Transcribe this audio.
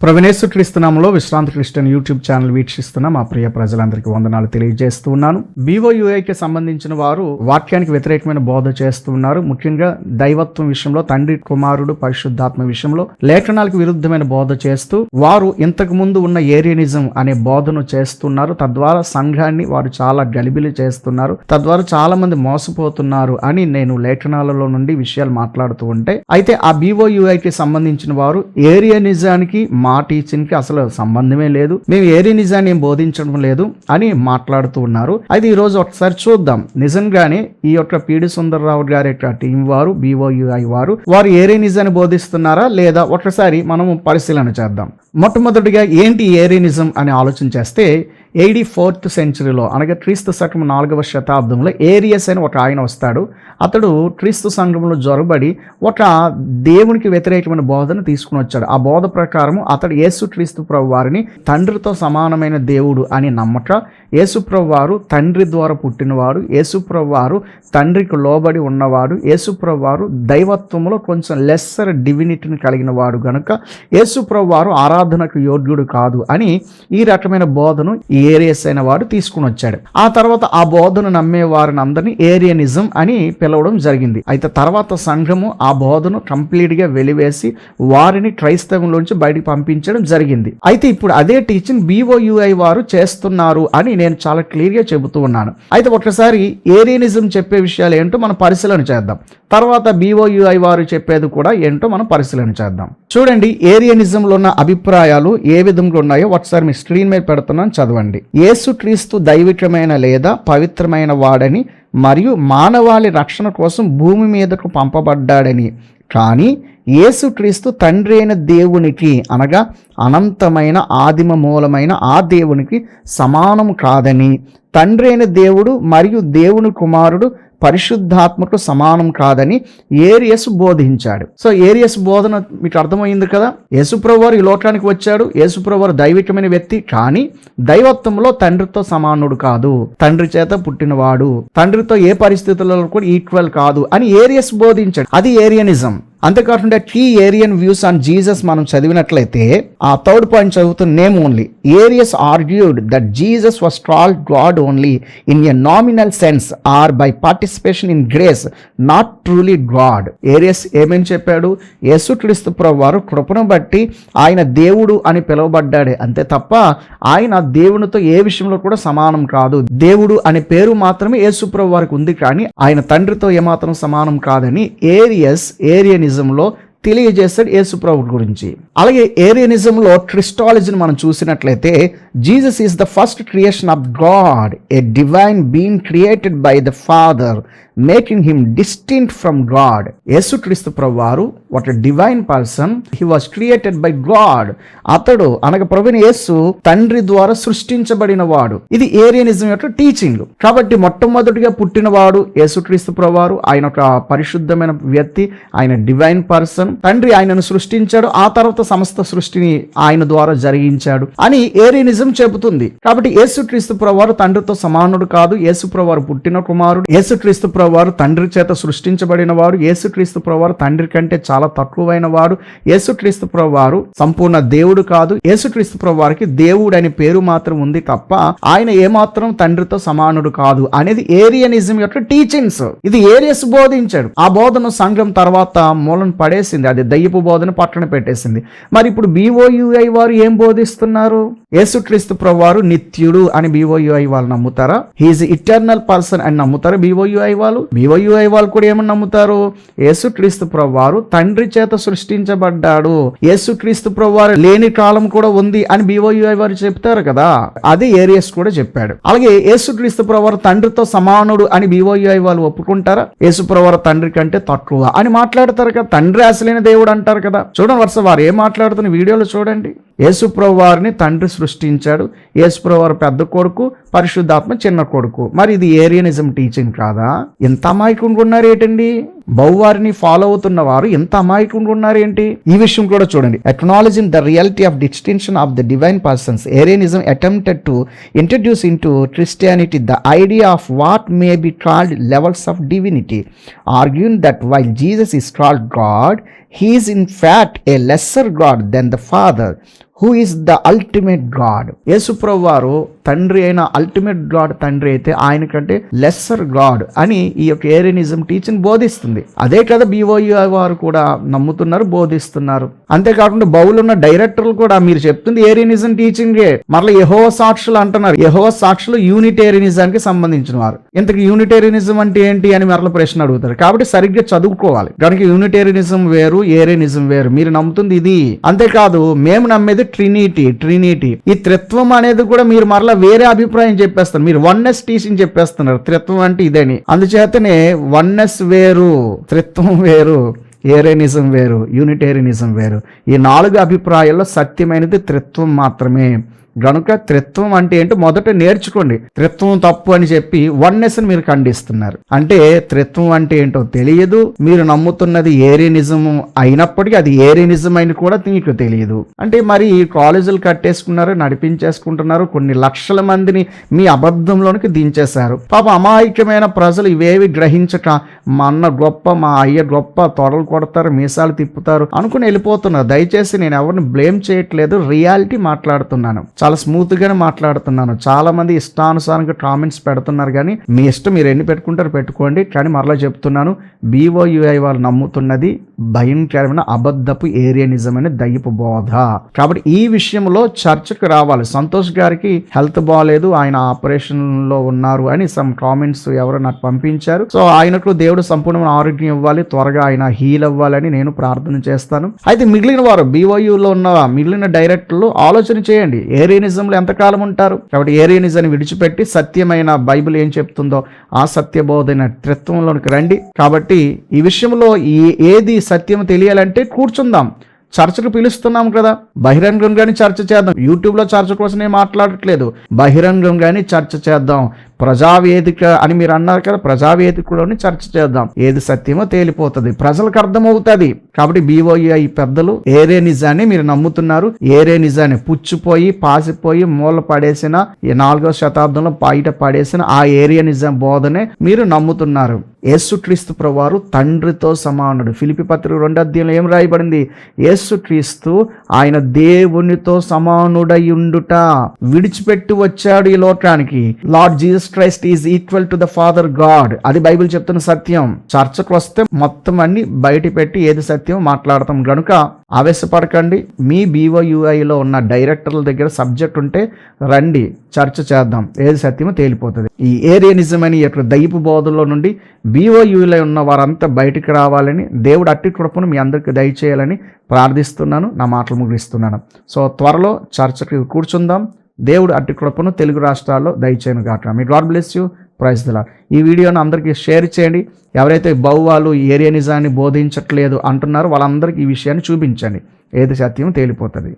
ప్రవినేశ్వర క్రీస్తునామంలో విశ్రాంతి Christian YouTube channel వీక్షిస్తున్న మా ప్రియ ప్రజలందరికీ వందనాలు తెలియజేస్తూ ఉన్నాను బీఓయుఐకి సంబంధించిన వారు వాక్యానికి వ్యతిరేకమైన బోధ చేస్తూ ఉన్నారు ముఖ్యంగా దైవత్వం విషయంలో తండ్రి కుమారుడు పరిశుద్ధాత్మ విషయంలో లేఖనాలకు విరుద్ధమైన బోధ చేస్తూ వారు ఇంతకు ముందు ఉన్న ఏరియనిజం అనే బోధను చేస్తున్నారు. తద్వారా సంఘాన్ని వారు చాలా గలిబిలి చేస్తున్నారు. తద్వారా చాలా మంది మోసపోతున్నారు అని నేను లేఖనాలలో నుండి విషయాలు మాట్లాడుతూ ఉంటే అయితే ఆ బీఓయుఐకి సంబంధించిన వారు ఏరియనిజానికి మా టీచింగ్కి అసలు సంబంధమే లేదు. మేము ఏరియనిజాన్ని ఏం బోధించడం లేదు అని మాట్లాడుతూ ఉన్నారు. అయితే ఈరోజు ఒకసారి చూద్దాం. నిజంగానే ఈ యొక్క పీడి సుందరరావు గారి యొక్క టీం వారు బీఓయుఐ వారు వారు ఏరియనిజాన్ని బోధిస్తున్నారా లేదా ఒకసారి మనము పరిశీలన చేద్దాం. మొట్టమొదటిగా ఏంటి ఏరియనిజం అని ఆలోచన చేస్తే ఎయిటీ ఫోర్త్ సెంచరీలో అనగా క్రీస్తు శకం నాలుగవ శతాబ్దంలో ఏరియస్ అని ఒక ఆయన వస్తాడు. అతడు క్రీస్తు సంఘంలో జొరబడి ఒక దేవునికి వ్యతిరేకమైన బోధన తీసుకుని వచ్చాడు. ఆ బోధ ప్రకారం అతడు యేసు క్రీస్తు ప్రభు వారిని తండ్రితో సమానమైన దేవుడు అని నమ్మక యేసుప్రభు వారు తండ్రి ద్వారా పుట్టినవాడు యేసుప్రభు వారు తండ్రికి లోబడి ఉన్నవాడు యేసుప్రభు వారు దైవత్వంలో కొంచెం లెస్సర్ డివినిటీని కలిగిన వాడు గనుక యేసుప్రభు వారు ఆరాధనకు యోగ్యుడు కాదు అని ఈ రకమైన బోధను ఈ ఏరియస్ అయిన వాడు తీసుకుని వచ్చాడు ఆ తర్వాత ఆ బోధను నమ్మే వారిని అందరినీ ఏరియనిజం అని పిలవడం జరిగింది. అయితే తర్వాత సంఘము ఆ బోధను కంప్లీట్గా వెలివేసి వారిని క్రైస్తవంలోంచి బయటికి పంపించడం జరిగింది. అయితే ఇప్పుడు అదే టీచింగ్ బీఓయుఐ వారు చేస్తున్నారు అని నేను చాలా క్లియర్గా చెబుతూ ఉన్నాను. అయితే ఒకసారి ఏరియనిజం చెప్పే విషయాలు ఏంటో మనం పరిశీలన చేద్దాం. తర్వాత బీఓయుఐ వారు చెప్పేది కూడా ఏంటో మనం పరిశీలన చేద్దాం. చూడండి ఏరియనిజంలో ఉన్న అభిప్రాయాలు ఏ విధంగా ఉన్నాయో ఒకసారి మీ స్క్రీన్ మీద పెడుతున్నాను చదవండి. యేసుక్రీస్తు దైవికమైన లేదా పవిత్రమైన వాడని మరియు మానవాళి రక్షణ కోసం భూమి మీదకు పంపబడ్డాడని. కానీ యేసుక్రీస్తు తండ్రి అయిన దేవునికి అనగా అనంతమైన ఆదిమ మూలమైన ఆ దేవునికి సమానం కాదని. తండ్రి అయిన దేవుడు మరియు దేవుని కుమారుడు పరిశుద్ధాత్మకు సమానం కాదని ఏరియస్ బోధించాడు. సో ఏరియస్ బోధన మీకు అర్థమైంది కదా? యేసుప్రవారు ఈ లోకానికి వచ్చాడు. యేసుప్రవారు దైవికమైన వ్యక్తి కానీ దైవత్వంలో తండ్రితో సమానుడు కాదు. తండ్రి చేత పుట్టినవాడు. తండ్రితో ఏ పరిస్థితులలో కూడా ఈక్వల్ కాదు అని ఏరియస్ బోధించాడు. అది ఏరియనిజం. అంతేకాకుండా key Arian views on Jesus మనం చదివినట్లయితే ఆ థర్డ్ పాయింట్ చదువుతున్న name only Arius argued that Jesus was called God only in a nominal sense or by participation in grace not truly God Arius ఏమని చెప్పాడు? యేసుక్రీస్తు ప్రభు వారు కృపను బట్టి ఆయన దేవుడు అని పిలువబడ్డాడే. అంతే తప్ప ఆయన దేవునితో ఏ విషయంలో కూడా సమానం కాదు. దేవుడు అనే పేరు మాత్రమే యేసుప్రభు వారికి ఉంది కానీ ఆయన తండ్రితో ఏమాత్రం సమానం కాదని ఏరియస్ ఏరియన్ ఏరియనిజంలో తెలియజేశాడు యేసుప్రభు గురించి. అలాగే ఏరియనిజంలో క్రిస్టాలజీని మనం చూసినట్లయితే Jesus is the first creation of God a divine being created by the father making him distinct from God యేసు క్రీస్తు ప్రభువారు what divine person he was created by God అతడు అనగా ప్రభుని యేసు తండ్రి ద్వారా సృష్టించబడిన వాడు ఇది ఏరియనిజం యొక్క టీచింగ్ కాబట్టి మొట్టమొదటిగా పుట్టినవాడు యేసుక్రీస్తు ప్రభువారు ఆయన ఒక పరిశుద్ధమైన వ్యక్తి ఆయన డివైన్ పర్సన్ తండ్రి ఆయనను సృష్టించాడు ఆ తర్వాత సమస్త సృష్టిని ఆయన ద్వారా జరిగించాడు. అని ఏరియనిజం చెబుతుంది. కాబట్టి యేసుక్రీస్తు ప్రవారు తండ్రితో సమానుడు కాదు. యేసుప్రవారు పుట్టిన కుమారుడు. యేసుక్రీస్తు ప్రవారు తండ్రి చేత సృష్టించబడిన వాడు యేసుక్రీస్తు ప్రవారు తండ్రి కంటే చాలా తక్కువైన వాడు యేసుక్రీస్తు ప్రవారు సంపూర్ణ దేవుడు కాదు. యేసుక్రీస్తు ప్రవారికి దేవుడు అనే పేరు మాత్రం ఉంది తప్ప ఆయన ఏమాత్రం తండ్రితో సమానుడు కాదు అనేది ఏరియనిజం యొక్క టీచింగ్స్. ఇది ఏరియస్ బోధించాడు. ఆ బోధన సంఘం తర్వాత మూలను పడేసింది. అది దయ్యపు బోధన పట్టణ పెట్టేసింది. మరి ఇప్పుడు బిఓయుఐ వారు ఏం బోధిస్తున్నారు? యేసుక్రీస్తు ప్రభువారు నిత్యుడు అని బీఓయుఐ వాళ్ళు నమ్ముతారా? హీఈస్ ఇటర్నల్ పర్సన్ అని నమ్ముతారా బీఓయుఐ వాళ్ళు? బీఓయుఐ వాళ్ళు కూడా ఏమని నమ్ముతారు? యేసుక్రీస్తు ప్రభువారు తండ్రి చేత సృష్టించబడ్డాడు. యేసుక్రీస్తు ప్రభువారు లేని కాలం కూడా ఉంది అని బీఓయుఐ వారు చెప్తారు కదా? అది ఏరియస్ కూడా చెప్పాడు. అలాగే యేసుక్రీస్తు ప్రభువారు తండ్రితో సమానుడు అని బీఓయుఐ వాళ్ళు ఒప్పుకుంటారా? యేసు ప్రభువారు తండ్రి కంటే తక్కువ అని మాట్లాడతారు కదా? తండ్రి అసలైన దేవుడు అంటారు కదా? చూడండి వరుస వారు ఏం మాట్లాడుతున్న వీడియోలో చూడండి. యేసుప్రభు వారిని తండ్రి సృష్టించాడు. యేసుప్రభు వారు పెద్ద కొడుకు పరిశుద్ధాత్మ చిన్న కొడుకు. మరి ఇది ఏరియనిజం టీచింగ్ కాదా? ఎంత అమాయకుండా ఉన్నారు ఏంటండి బహువారిని ఫాలో అవుతున్న వారు ఎంత అమాయకుండా ఉన్నారేంటి? ఈ విషయం కూడా చూడండి. Acknowledge the reality of distinction of the divine persons Arianism attempted to introduce in to Christianity the idea of what may be called levels of divinity arguing that while Jesus is called God he is in in a lesser God then the father who is the ultimate God యేసుప్రభు వారు తండ్రి అయిన ultimate God తండ్రి అయితే ఆయన కంటే lesser God అని ఈ యొక్క ఏరియనిజం టీచింగ్ బోధిస్తుంది. అదే కదా బీఓఈ వారు కూడా నమ్ముతున్నారు బోధిస్తున్నారు. అంతేకాకుండా బౌలున్న డైరెక్టర్లు కూడా మీరు చెప్తుంది ఏరియనిజం టీచింగే మరలా యహో సాక్షులు అంటున్నారు. యహో సాక్షులు యూనిటేరియనిజానికి సంబంధించిన వారు. ఇంతకు యూనిటేరియనిజం అంటే ఏంటి అని మరల ప్రశ్న అడుగుతారు. కాబట్టి సరిగ్గా చదువుకోవాలి. కనుక యూనిటేరియనిజం వేరు ఏరియనిజం వేరు. మీరు నమ్ముతుంది ఇది. అంతేకాదు మేము నమ్మేది ట్రినిటీ ట్రినిటీ ఈ త్రిత్వం అనేది కూడా మీరు మరలా వేరే అభిప్రాయం చెప్పేస్తారు. మీరు వన్నెస్ టీచింగ్ చెప్పేస్తున్నారు. త్రిత్వం అంటే ఇదని. అందుచేతనే వన్నెస్ వేరు త్రిత్వం వేరు ఏరేనిజం వేరు యూనిటేరియనిజం వేరు. ఈ నాలుగు అభిప్రాయాల్లో సత్యమైనది త్రిత్వం మాత్రమే. గనుక త్రిత్వం అంటే ఏంటో మొదట నేర్చుకోండి. త్రిత్వం తప్పు అని చెప్పి వన్నెస్ మీరు ఖండిస్తున్నారు. అంటే త్రిత్వం అంటే ఏంటో తెలియదు. మీరు నమ్ముతున్నది ఏరియనిజం అయినప్పటికీ అది ఏరియనిజం అని కూడా మీకు తెలియదు. అంటే మరి ఈ కాలేజీలు కట్టేసుకున్నారు నడిపించేసుకుంటున్నారు కొన్ని లక్షల మందిని మీ అబద్ధంలోనికి దించేశారు. పాప అమాయకమైన ప్రజలు ఇవేవి గ్రహించక మా అన్న గొప్ప మా అయ్య గొప్ప తొడలు కొడతారు మీసాలు తిప్పుతారు అనుకుని వెళ్ళిపోతున్నారు. దయచేసి నేను ఎవరిని బ్లేమ్ చేయట్లేదు రియాలిటీ మాట్లాడుతున్నాను. చాలా స్మూత్ గానే మాట్లాడుతున్నాను. చాలా మంది ఇష్టానుసారంగా కామెంట్స్ పెడుతున్నారు కానీ మీ ఇష్టం మీరు ఎన్ని పెట్టుకుంటారు పెట్టుకోండి. కానీ మరలా చెప్తున్నాను బీఓయుఐ వాళ్ళు నమ్ముతున్నది భయంకరమైన అబద్ధపు ఏరియనిజం అనే దయ్యపు బోధ. కాబట్టి ఈ విషయంలో చర్చకు రావాలి. సంతోష్ గారికి హెల్త్ బాగాలేదు ఆయన ఆపరేషన్లో ఉన్నారు అని సమ్ కామెంట్స్ ఎవరో నాకు పంపించారు. సో ఆయనకు దేవుడు సంపూర్ణమైన ఆరోగ్యం ఇవ్వాలి త్వరగా ఆయన హీల్ అవ్వాలని నేను ప్రార్థన చేస్తాను. అయితే మిగిలిన వారు బీఓయూలో ఉన్న మిగిలిన డైరెక్టర్లు ఆలోచన చేయండి. ఏరియనిజంలో ఎంతకాలం ఉంటారు? కాబట్టి ఏరియనిజాన్ని విడిచిపెట్టి సత్యమైన బైబిల్ ఏం చెప్తుందో ఆ సత్యబోధైన త్రిత్వంలోనికి రండి. కాబట్టి ఈ విషయంలో ఈ ఏది సత్యం తెలియాలంటే కూర్చుందాం. చర్చకు పిలుస్తున్నాం కదా. బహిరంగంగానే చర్చ చేద్దాం. యూట్యూబ్లో చర్చ కోసం నేను మాట్లాడట్లేదు. బహిరంగంగానే చర్చ చేద్దాం. ప్రజావేదిక అని మీరు అన్నారు కదా ప్రజావేదికలోని చర్చ చేద్దాం. ఏది సత్యమో తేలిపోతుంది. ప్రజలకు అర్థమవుతుంది. కాబట్టి బీఓఈఐ పెద్దలు ఏరే నిజాన్ని మీరు నమ్ముతున్నారు. ఏరే నిజాన్ని పుచ్చిపోయి పాసిపోయి మూల పడేసిన ఈ నాలుగవ శతాబ్దంలో బయట పడేసిన ఆ ఏరియా నిజం బోధనే మీరు నమ్ముతున్నారు. యేసుక్రీస్తు ప్రవారు తండ్రితో సమానుడు. ఫిలిపి పత్రిక రెండు అధ్యయంలో ఏం రాయబడింది? యేసుక్రీస్తు ఆయన దేవునితో సమానుడయుండుట విడిచిపెట్టి వచ్చాడు ఈ లోకానికి. Lord Jesus Christ is equal to the father God అది బైబిల్ చెప్తున్న సత్యం. చర్చకు వస్తే మొత్తం అన్ని బయట పెట్టి ఏది సత్యం మాట్లాడతాం. కనుక ఆవేశపడకండి. మీ బీఓయుఐలో ఉన్న డైరెక్టర్ల దగ్గర సబ్జెక్ట్ ఉంటే రండి చర్చ చేద్దాం. ఏది సత్యమో తేలిపోతుంది. ఈ ఏరియనిజం అని యొక్క దైపు బోధలో నుండి బీఓయులో ఉన్న వారంతా బయటికి రావాలని దేవుడు అట్టి కృపను మీ అందరికి దయచేయాలని ప్రార్థిస్తున్నాను. నా మాటలు ముగిస్తున్నాను. సో త్వరలో చర్చకి కూర్చుందాం. దేవుడు అట్టి కృపను తెలుగు రాష్ట్రాల్లో దయచేయను కాక మీ గాడ్ బ్లెస్ యూ ప్రైజ్ దిలా ఈ వీడియోను అందరికీ షేర్ చేయండి. ఎవరైతే బౌవాలు ఏరియనిజాన్ని బోధించట్లేదు అంటున్నారో వాళ్ళందరికీ ఈ విషయాన్ని చూపించండి. ఏది సత్యం తేలిపోతుంది.